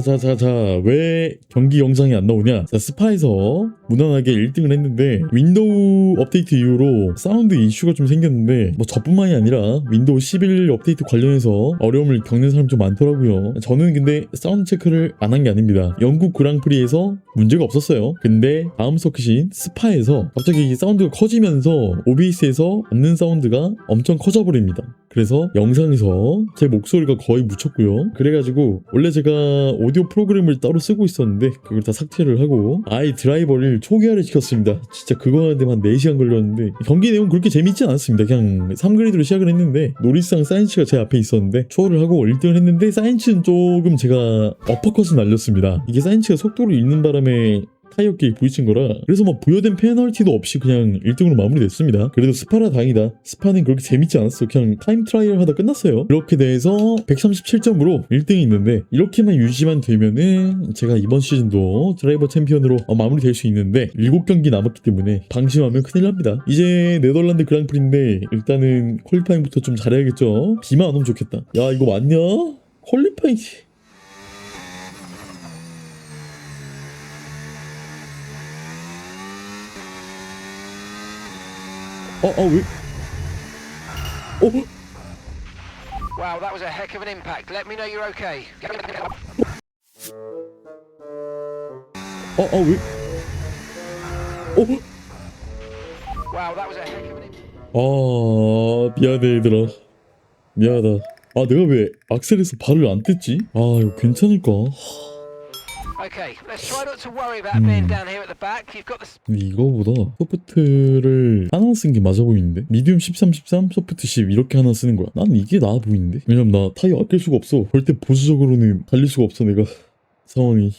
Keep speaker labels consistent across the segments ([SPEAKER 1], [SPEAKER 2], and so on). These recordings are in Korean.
[SPEAKER 1] 자자자자 왜 경기 영상이 안 나오냐? 자 스파에서 무난하게 1등을 했는데 윈도우 업데이트 이후로 사운드 이슈가 좀 생겼는데 뭐 저뿐만이 아니라 윈도우 11 업데이트 관련해서 어려움을 겪는 사람 좀 많더라고요. 저는 근데 사운드 체크를 안 한 게 아닙니다. 영국 그랑프리에서 문제가 없었어요. 근데 다음 서킷인 스파에서 갑자기 이 사운드가 커지면서 OBS에서 받는 사운드가 엄청 커져버립니다. 그래서 영상에서 제 목소리가 거의 묻혔고요. 그래가지고 원래 제가 오디오 프로그램을 따로 쓰고 있었는데 그걸 다 삭제를 하고 아예 드라이버를 초기화를 시켰습니다. 진짜 그거 하는데 한 4시간 걸렸는데 경기 내용 그렇게 재밌진 않았습니다. 그냥 3그레이드로 시작을 했는데 노리스랑 사이언츠가 제 앞에 있었는데 초월을 하고 1등을 했는데 사이언츠는 조금 제가 어퍼컷을 날렸습니다. 이게 사이언츠가 속도를 잃는 바람에 타이어끼리 부딪힌 거라 그래서 뭐 부여된 페널티도 없이 그냥 1등으로 마무리됐습니다. 그래도 스파라 다행이다. 스파는 그렇게 재밌지 않았어. 그냥 타임 트라이얼 하다 끝났어요. 이렇게 돼서 137점으로 1등이 있는데 이렇게만 유지만 되면은 제가 이번 시즌도 드라이버 챔피언으로 어, 마무리될 수 있는데 7경기 남았기 때문에 방심하면 큰일 납니다. 이제 네덜란드 그랑프리인데 일단은 퀄리파잉부터 좀 잘해야겠죠? 비만 안 오면 좋겠다. 야 이거 맞냐? 퀄리파잉 어, 어, 왜? 어?
[SPEAKER 2] Wow, that was a heck of an impact. Let me know you're okay.
[SPEAKER 1] 어, 어, 왜? 어?
[SPEAKER 2] Wow, that was a heck of an impact.
[SPEAKER 1] 아, 미안해, 얘들아. 미안하다. 아, 내가 왜 악셀에서 발을 안 뗐지? 아, 이거 괜찮을까? 근데 이거보다 소프트를 하나 쓴 게 맞아 보이는데? 미디움 13, 13, 소프트 10 이렇게 하나 쓰는 거야. 난 이게 나아 보이는데? 왜냐면 나 타이어 아낄 수가 없어. 절대 보수적으로는 달릴 수가 없어, 내가. 상황이.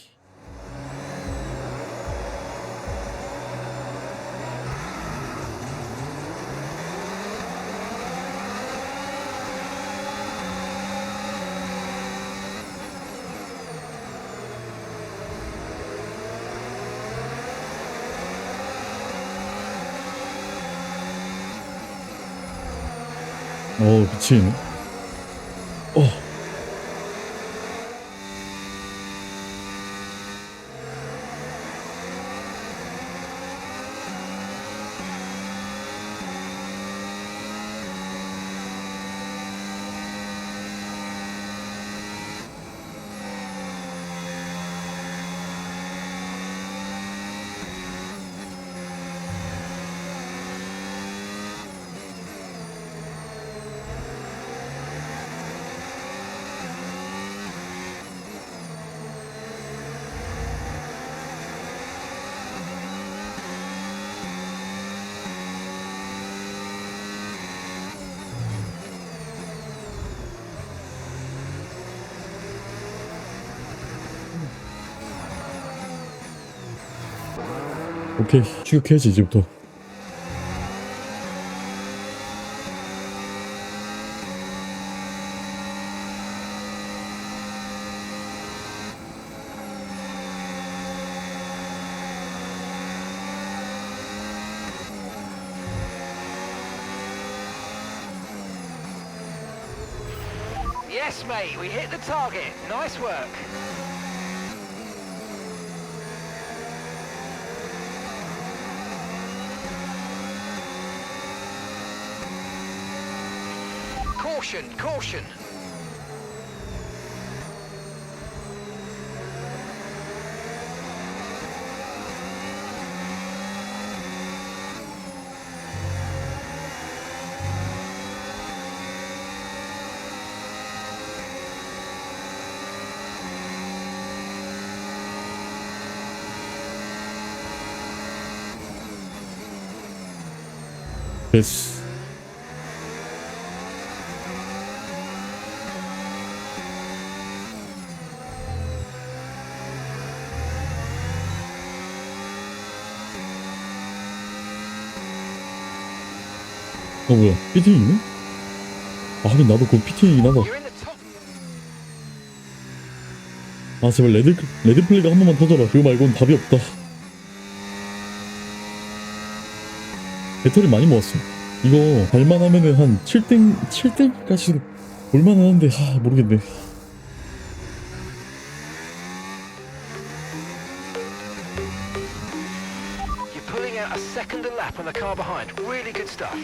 [SPEAKER 1] 어, 미치 오케이, 추격해야지, 이제부터.
[SPEAKER 2] Yes, mate, we hit the target. Nice work. Caution, caution.
[SPEAKER 1] 됐 어 뭐야? PT이네? 아 하긴 나도 곧 PT이긴 하다. 아 제발 레드, 레드플레이가 한 번만 터져라. 그거 말고는 답이 없다. 배터리 많이 모았어. 이거 발만 하면은 한 7등, 7등까지 볼만한데 하 모르겠네.
[SPEAKER 2] Second lap on the car behind. Really good stuff.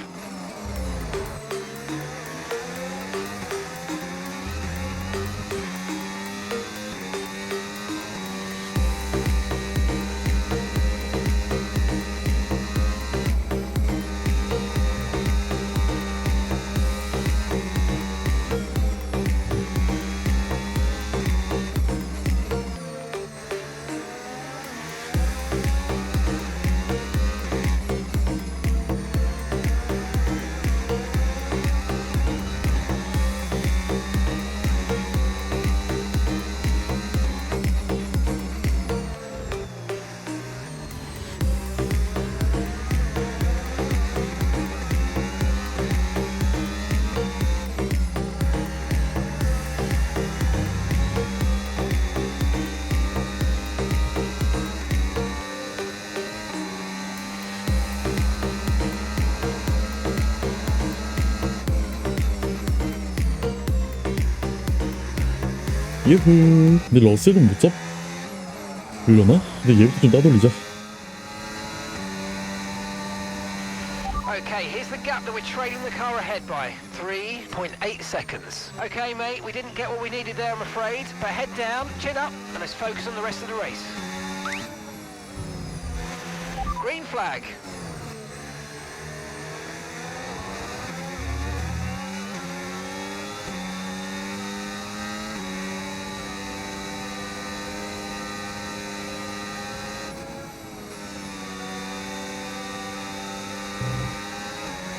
[SPEAKER 1] 예후 근데 러셀은 못 잡... 그려나? 근데 얘부터 좀 따돌리자
[SPEAKER 2] Okay, here's the gap that we're trailing the car ahead by. 3.8 seconds. Okay, mate, we didn't get what we needed there, I'm afraid. But head down, chin up, and let's focus on the rest of the race. Green flag.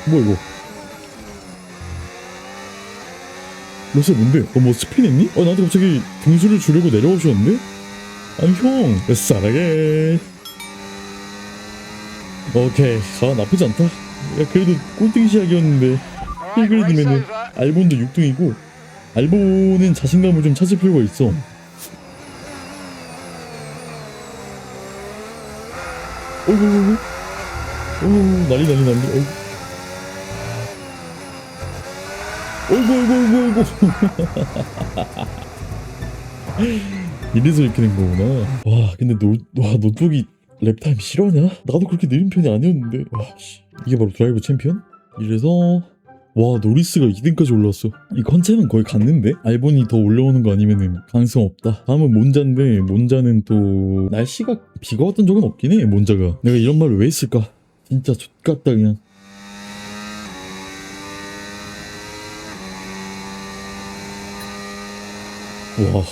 [SPEAKER 1] 뭐야 이거 러셀 뭔데? 너뭐 스피했니? 어 나한테 갑자기 등수를 주려고 내려오셨는데? 아니 형 싸라게 오케이 아 나쁘지 않다 야 그래도 꼴등 시작이었는데
[SPEAKER 2] All right, race
[SPEAKER 1] 힐그리드면은
[SPEAKER 2] over.
[SPEAKER 1] 알본도 6등이고 알본은 자신감을 좀 찾을 필요가 있어 어이구 어이구 어이구 난리 난리 난리 어이구 어이구 어이구 어이구. 이래서 이렇게 된 거구나. 와 근데 노, 와 노트북이 랩타임 실화냐? 나도 그렇게 느린 편이 아니었는데. 와 씨. 이게 바로 드라이브 챔피언? 이래서 와 노리스가 2등까지 올라왔어. 이 컨체는 거의 갔는데? 알본이 더 올라오는 거 아니면은 가능성 없다. 다음은 몬자인데 몬자는 또 날씨가 비가 왔던 적은 없긴 해 몬자가. 내가 이런 말을 왜 했을까? 진짜 좆같다 그냥 와.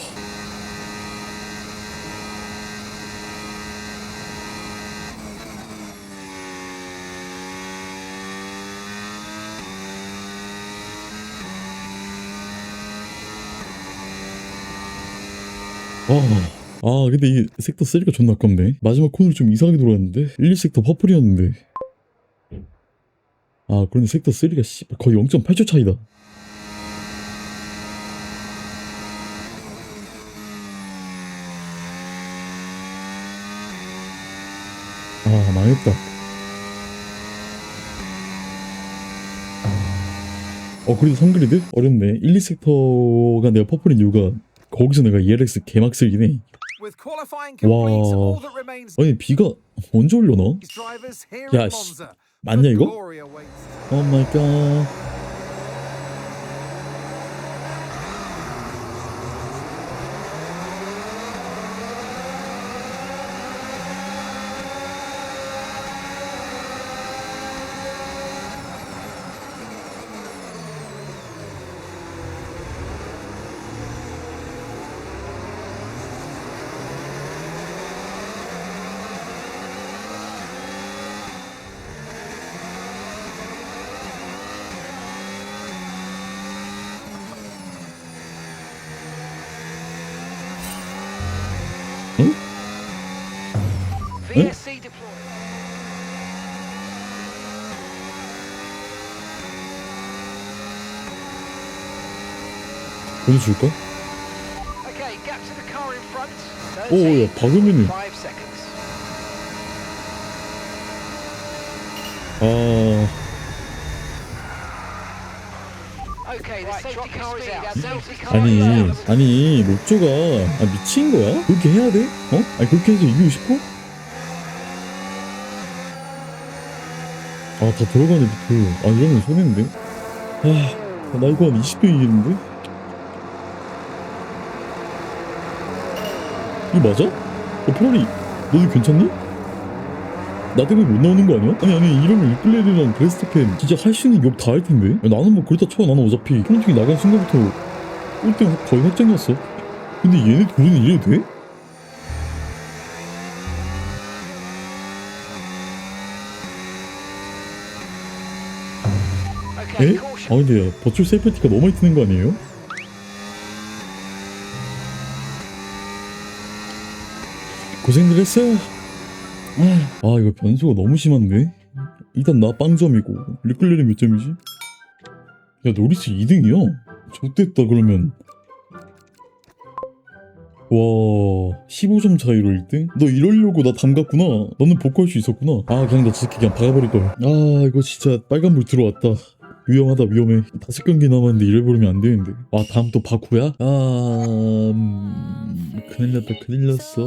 [SPEAKER 1] 아, 아 근데 이 섹터 3가 존나 아깝네. 마지막 코너를 좀 이상하게 돌아갔는데? 1, 2섹터 퍼플이었는데. 아 그런데 섹터 3가 씨 거의 0.8초 차이다 아 망 했다 아, 어 그래도 3그리드? 어렵네 1, 2섹터가 내가 퍼플인 이유가 거기서 내가 해
[SPEAKER 3] complete, all that remains
[SPEAKER 1] 아니 비가 언제 올려나? 야, 씨. 맞냐 이거? 오 마이 갓
[SPEAKER 2] In front.
[SPEAKER 1] 오, 야, 박으면은.
[SPEAKER 2] 5 seconds.
[SPEAKER 1] 아 아니. 아니 로쪼가 아, 미친 거야? 그렇게 해야 돼? 어? 아니 그렇게 해서 이기고 싶어? 아 다 들어가네 비트 아 이러면 손해인데 아 나 이거 한 20도 이기는데 이거 맞아? 어 페라리 너도 괜찮니? 나 때문에 못 나오는 거 아니야? 아니 아니 이러면 이클레르랑 베스트펜 진짜 할 수 있는 욕 다 할 텐데 야, 나는 뭐 그렇다 쳐 나는 어차피 프론팅이 나간 순간부터 꼴등 거의 확정이었어 근데 얘네 둘은 이래도 돼? 에? 아. 근데 야, 버추얼 세이프티가 너무 많이 뜨는 거 아니에요? 고생들 했어 아, 아 이거 변수가 너무 심한데 일단 나 빵점이고 리클레르 몇 점이지? 야 노리스 2등이야 좋됐다 그러면 와 15점 차이로 1등? 너 이러려고 나 담갔구나 너는 복구할 수 있었구나 아 그냥 나 진짜 그냥 박아버릴걸 아 이거 진짜 빨간불 들어왔다 위험하다 위험해. 다섯 경기 남았는데 이래버리면 안 되는데. 아 다음 또 바쿠야? 아 음, 큰일 났다 큰일 났어